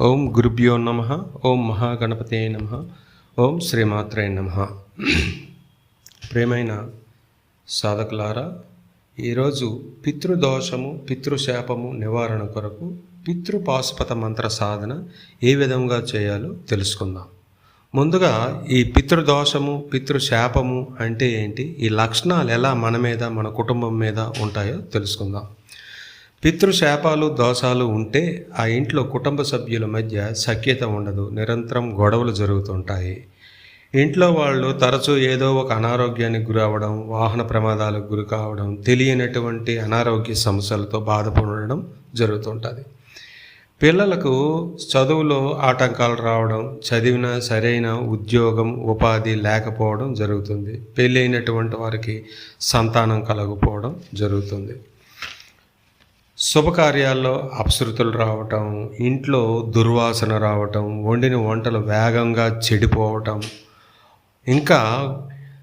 ఓం గురుభ్యో నమ ఓం మహాగణపతే నమ ఓం శ్రీమాత్రే నమ. ప్రేమైన సాధకులారా ఈరోజు పితృదోషము పితృశాపము నివారణ కొరకు పితృపాశుపత మంత్ర సాధన ఏ విధంగా చేయాలో తెలుసుకుందాం. ముందుగా ఈ పితృదోషము పితృశాపము అంటే ఏంటి ఈ లక్షణాలు ఎలా మన మీద మన కుటుంబం మీద ఉంటాయో తెలుసుకుందాం. పితృశాపాలు దోషాలు ఉంటే ఆ ఇంట్లో కుటుంబ సభ్యుల మధ్య సఖ్యత ఉండదు నిరంతరం గొడవలు జరుగుతుంటాయి. ఇంట్లో వాళ్ళు తరచూ ఏదో ఒక అనారోగ్యానికి గురవడం వాహన ప్రమాదాలకు గురి కావడం తెలియనటువంటి అనారోగ్య సమస్యలతో బాధపడడం జరుగుతుంటుంది. పిల్లలకు చదువులో ఆటంకాలు రావడం చదివిన సరైన ఉద్యోగం ఉపాధి లేకపోవడం జరుగుతుంది. పెళ్ళైనటువంటి వారికి సంతానం కలగకపోవడం జరుగుతుంది. శుభకార్యాల్లో అపశృతులు రావటం ఇంట్లో దుర్వాసన రావటం వండిన వంటలు వేగంగా చెడిపోవటం. ఇంకా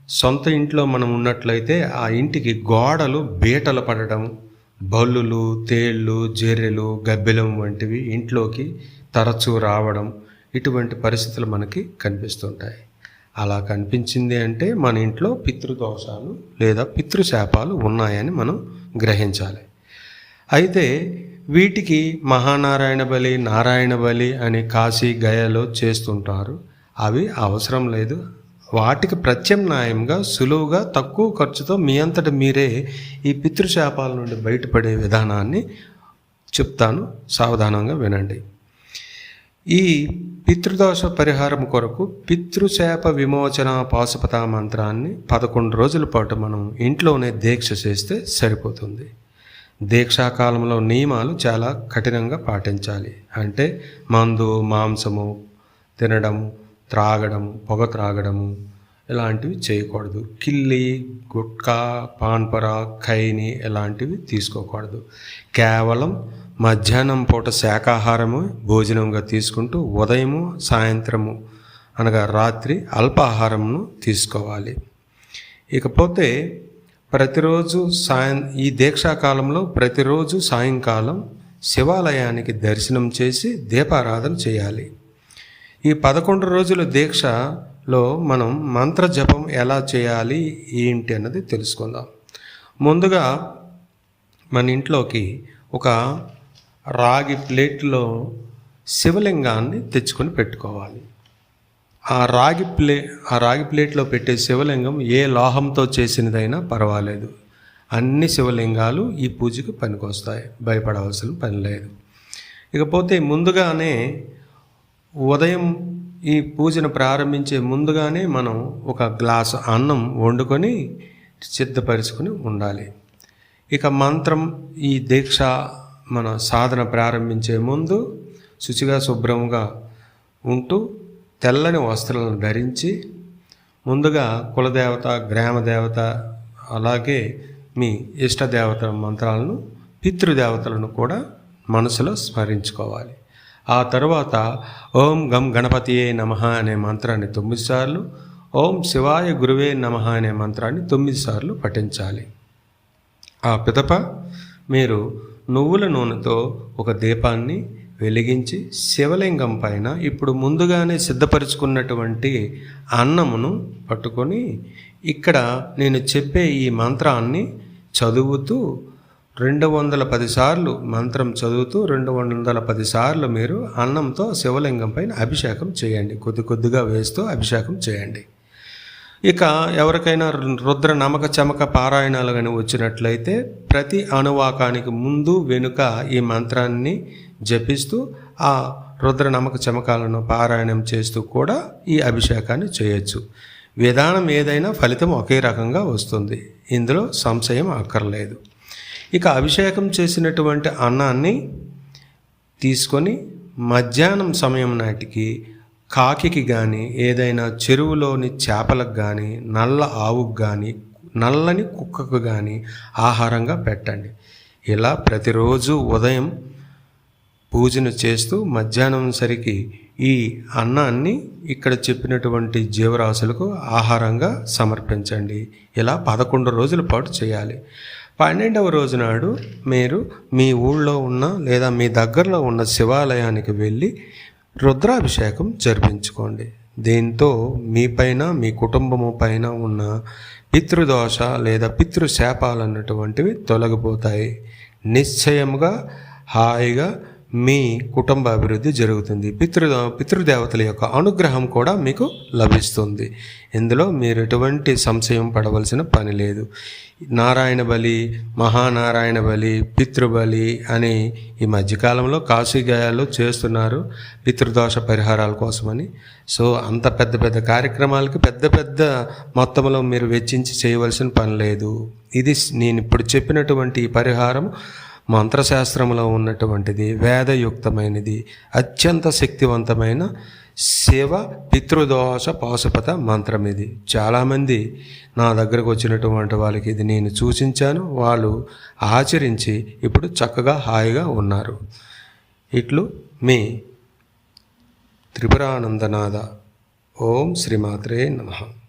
సొంత ఇంట్లో మనం ఉన్నట్లయితే ఆ ఇంటికి గోడలు బీటలు పడటం బల్లులు తేళ్ళు జెర్రెలు గబ్బెలం వంటివి ఇంట్లోకి తరచూ రావడం ఇటువంటి పరిస్థితులు మనకి కనిపిస్తుంటాయి. అలా కనిపించింది అంటే మన ఇంట్లో పితృదోషాలు లేదా పితృశాపాలు ఉన్నాయని మనం గ్రహించాలి. అయితే వీటికి మహానారాయణ బలి నారాయణ బలి అని కాశీ గయలో చేస్తుంటారు. అవి అవసరం లేదు. వాటికి ప్రత్యామ్నాయంగా సులువుగా తక్కువ ఖర్చుతో మీ అంతట మీరే ఈ పితృశాపాల నుండి బయటపడే విధానాన్ని చెప్తాను. సావధానంగా వినండి. ఈ పితృదోష పరిహారం కొరకు పితృశాప విమోచన పాశుపత మంత్రాన్ని పదకొండు రోజుల పాటు మనం ఇంట్లోనే దీక్ష చేస్తే సరిపోతుంది. దీక్షాకాలంలో నియమాలు చాలా కఠినంగా పాటించాలి. అంటే మందు మాంసము తినడం త్రాగడం పొగ త్రాగడము ఇలాంటివి చేయకూడదు. కిల్లి గుట్కా పాన్పర ఖైని ఇలాంటివి తీసుకోకూడదు. కేవలం మధ్యాహ్నం పూట శాకాహారము భోజనంగా తీసుకుంటూ ఉదయము సాయంత్రము అనగా రాత్రి అల్పాహారమును తీసుకోవాలి. ఇకపోతే ప్రతిరోజు సాయం ఈ దీక్షాకాలంలో ప్రతిరోజు సాయంకాలం శివాలయానికి దర్శనం చేసి దీపారాధన చేయాలి. ఈ పదకొండు రోజుల దీక్షలో మనం మంత్ర జపం ఎలా చేయాలి ఏంటి అన్నది తెలుసుకుందాం. ముందుగా మన ఇంట్లోకి ఒక రాగి ప్లేట్లో శివలింగాన్ని తెచ్చుకొని పెట్టుకోవాలి. ఆ రాగి ప్లే ఆ రాగి ప్లేట్లో పెట్టే శివలింగం ఏ లోహంతో చేసినదైనా పర్వాలేదు. అన్ని శివలింగాలు ఈ పూజకు పనికొస్తాయి. భయపడవలసిన పని లేదు. ఇకపోతే ముందుగానే ఉదయం ఈ పూజను ప్రారంభించే ముందుగానే మనం ఒక గ్లాసు అన్నం వండుకొని సిద్ధపరుచుకొని ఉండాలి. ఇక మంత్రం ఈ దీక్ష మన సాధన ప్రారంభించే ముందు శుచిగా శుభ్రంగా ఉంటూ తెల్లని వస్త్రాలను ధరించి ముందుగా కులదేవత గ్రామదేవత అలాగే మీ ఇష్టదేవత మంత్రాలను పితృదేవతలను కూడా మనసులో స్మరించుకోవాలి. ఆ తరువాత ఓం గం గణపతియే నమ అనే మంత్రాన్ని తొమ్మిది సార్లు ఓం శివాయ గురువే నమ అనే మంత్రాన్ని తొమ్మిది సార్లు పఠించాలి. ఆ పిదప మీరు నువ్వుల నూనెతో ఒక దీపాన్ని వెలిగించి శివలింగం పైన ఇప్పుడు ముందుగానే సిద్ధపరుచుకున్నటువంటి అన్నమును పట్టుకొని ఇక్కడ నేను చెప్పే ఈ మంత్రాన్ని చదువుతూ రెండు వందల పదిసార్లు మంత్రం చదువుతూ రెండు వందల పదిసార్లు మీరు అన్నంతో శివలింగం పైన అభిషేకం చేయండి. కొద్ది కొద్దిగా వేస్తూ అభిషేకం చేయండి. ఇక ఎవరికైనా రుద్ర నమక చమక పారాయణాలు కానీ వచ్చినట్లయితే ప్రతి అణువాకానికి ముందు వెనుక ఈ మంత్రాన్ని జపిస్తూ ఆ రుద్రనమక చమకాలను పారాయణం చేస్తూ కూడా ఈ అభిషేకాన్ని చేయొచ్చు. విధానం ఏదైనా ఫలితం ఒకే రకంగా వస్తుంది. ఇందులో సంశయం అక్కర్లేదు. ఇక అభిషేకం చేసినటువంటి అన్నాన్ని తీసుకొని మధ్యాహ్నం సమయం నాటికి కాకికి కానీ ఏదైనా చెరువులోని చేపలకు కానీ నల్ల ఆవుకు కానీ నల్లని కుక్కకు కానీ ఆహారంగా పెట్టండి. ఇలా ప్రతిరోజు ఉదయం పూజను చేస్తూ మధ్యాహ్నం సరికి ఈ అన్నాన్ని ఇక్కడ చెప్పినటువంటి జీవరాశులకు ఆహారంగా సమర్పించండి. ఇలా పదకొండు రోజుల పాటు చేయాలి. పన్నెండవ రోజు నాడు మీరు మీ ఊళ్ళో ఉన్న లేదా మీ దగ్గరలో ఉన్న శివాలయానికి వెళ్ళి రుద్రాభిషేకం జరిపించుకోండి. దీంతో మీపైన మీ కుటుంబము పైన ఉన్న పితృదోష లేదా పితృశాపాలు అన్నటువంటివి తొలగిపోతాయి. నిశ్చయముగా హాయిగా మీ కుటుంబ అభివృద్ధి జరుగుతుంది. పితృ పితృదేవతల యొక్క అనుగ్రహం కూడా మీకు లభిస్తుంది. ఇందులో మీరు ఎటువంటి సంశయం పడవలసిన పని లేదు. నారాయణ బలి మహానారాయణ బలి పితృబలి అని ఈ మధ్యకాలంలో కాశీగాయాలు చేస్తున్నారు పితృదోష పరిహారాల కోసమని. సో అంత పెద్ద పెద్ద కార్యక్రమాలకి పెద్ద పెద్ద మొత్తంలో మీరు వెచ్చించి చేయవలసిన పని లేదు. ఇది నేను ఇప్పుడు చెప్పినటువంటి ఈ పరిహారం. మంత్రశాస్త్రంలో ఉన్నటువంటిది వేదయుక్తమైనది అత్యంత శక్తివంతమైన శివ పితృదోష పాశుపత మంత్రం ఇది. చాలామంది నా దగ్గరకు వచ్చినటువంటి వాళ్ళకి ఇది నేను సూచించాను. వాళ్ళు ఆచరించి ఇప్పుడు చక్కగా హాయిగా ఉన్నారు. ఇట్లు మీ త్రిపురానందనాథ. ఓం శ్రీమాత్రే నమః.